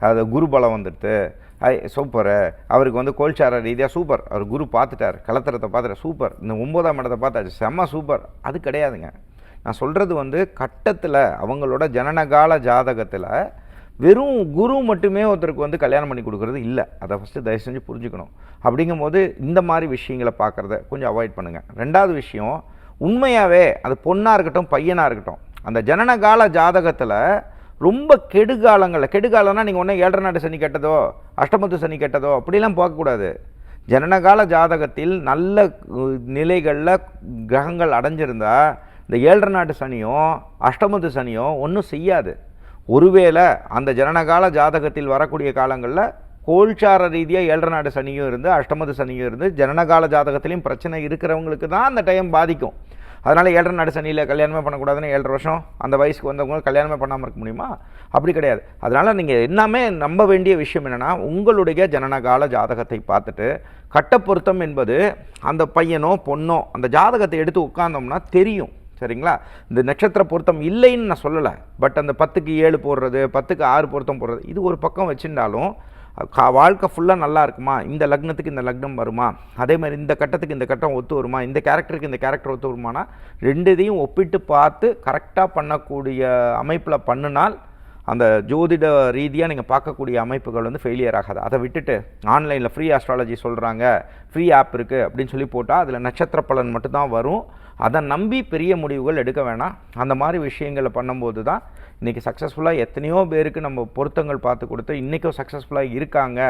அது குரு பலம் வந்துடுது ஐ அவருக்கு வந்து கோல்சார ரீதியாக சூப்பர். அவர் குரு பார்த்துட்டார். கலத்திரத்தை பார்த்துட்டார். சூப்பர். இந்த ஒம்போதாம் இடத்தை பார்த்தாச்சு. செம்ம சூப்பர். அது கிடையாதுங்க. நான் சொல்கிறது வந்து கட்டத்தில் அவங்களோட ஜனனகால ஜாதகத்தில் வெறும் குரு மட்டுமே ஒருத்தருக்கு வந்து கல்யாணம் பண்ணி கொடுக்குறது இல்லை. அதை ஃபஸ்ட்டு தயவு செஞ்சு புரிஞ்சுக்கணும். அப்படிங்கும்போது இந்த மாதிரி விஷயங்களை பார்க்குறத கொஞ்சம் அவாய்ட் பண்ணுங்கள் ரெண்டாவது விஷயம் உண்மையாகவே அது பொண்ணாக இருக்கட்டும் பையனாக இருக்கட்டும் அந்த ஜனனகால ஜாதகத்தில் ரொம்ப கெடுகாலங்களில். கெடுகாலம்னா நீங்கள் ஒன்றும் ஏழரை நாட்டு சனி கெட்டதோ அஷ்டமத்து சனி கெட்டதோ அப்படிலாம் பார்க்கக்கூடாது ஜனனகால ஜாதகத்தில் நல்ல நிலைகளில் கிரகங்கள் அடைஞ்சிருந்தால் இந்த ஏழரை நாட்டு சனியும் அஷ்டமத்து சனியும் ஒன்றும் செய்யாது. ஒருவேளை அந்த ஜனனகால ஜாதகத்தில் வரக்கூடிய காலங்களில் கோல்சார ரீதியாக ஏழரை நாடு சனியும் இருந்து அஷ்டமது சனியும் இருந்து ஜனனகால ஜாதகத்திலையும் பிரச்சனை இருக்கிறவங்களுக்கு தான் அந்த டைம் பாதிக்கும். அதனால் ஏழரை நாடு சனியில் கல்யாணமே பண்ணக்கூடாதுன்னு ஏழரை வருஷம் அந்த வயசுக்கு வந்தவங்க கல்யாணமே பண்ணாமல் இருக்க முடியுமா? அப்படி கிடையாது. அதனால் நீங்கள் எல்லாமே நம்ப வேண்டிய விஷயம் என்னென்னா உங்களுடைய ஜனனகால ஜாதகத்தை பார்த்துட்டு கட்ட பொருத்தம் என்பது அந்த பையனோ பொண்ணோ அந்த ஜாதகத்தை எடுத்து உட்கார்ந்தோம்னா தெரியும். சரிங்களா? இந்த நட்சத்திர பொருத்தம் இல்லைன்னு நான் சொல்லலை. பட் அந்த பத்துக்கு ஏழு போடுறது பத்துக்கு ஆறு பொருத்தம் போடுறது இது ஒரு பக்கம் வச்சுருந்தாலும் வாழ்க்கை ஃபுல்லாக நல்லா இருக்குமா? இந்த லக்னத்துக்கு இந்த லக்னம் வருமா? அதே மாதிரி இந்த கட்டத்துக்கு இந்த கட்டம் ஒத்து வருமா? இந்த கேரக்டருக்கு இந்த கேரக்டர் ஒத்து வருமானா? ரெண்டு இதையும் ஒப்பிட்டு பார்த்து கரெக்டாக பண்ணக்கூடிய அமைப்பில் பண்ணினால் அந்த ஜோதிட ரீதியாக நீங்கள் பார்க்கக்கூடிய அமைப்புகள் வந்து ஃபெயிலியர் ஆகாது. அதை விட்டுட்டு ஆன்லைனில் ஃப்ரீ ஆஸ்ட்ராலஜி சொல்கிறாங்க ஃப்ரீ ஆப் இருக்குது அப்படின்னு சொல்லி போட்டால் அதில் நட்சத்திர பலன் மட்டும்தான் வரும். அதை நம்பி பெரிய முடிவுகள் எடுக்க வேணாம். அந்த மாதிரி விஷயங்களை பண்ணும்போது தான் இன்றைக்கி சக்ஸஸ்ஃபுல்லாக எத்தனையோ பேருக்கு நம்ம பொருத்தங்கள் பார்த்து கொடுத்து இன்றைக்கும் சக்ஸஸ்ஃபுல்லாக இருக்காங்க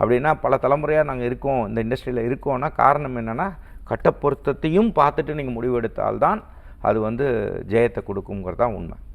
அப்படின்னா பல தலைமுறையாக நாங்கள் இருக்கோம் இந்த இண்டஸ்ட்ரியில் இருக்கோம்னா காரணம் என்னென்னா கட்ட பொருத்தத்தையும் பார்த்துட்டு நீங்கள் முடிவெடுத்தால்தான் அது வந்து ஜெயத்தை கொடுக்குங்கிறது தான் உண்மை.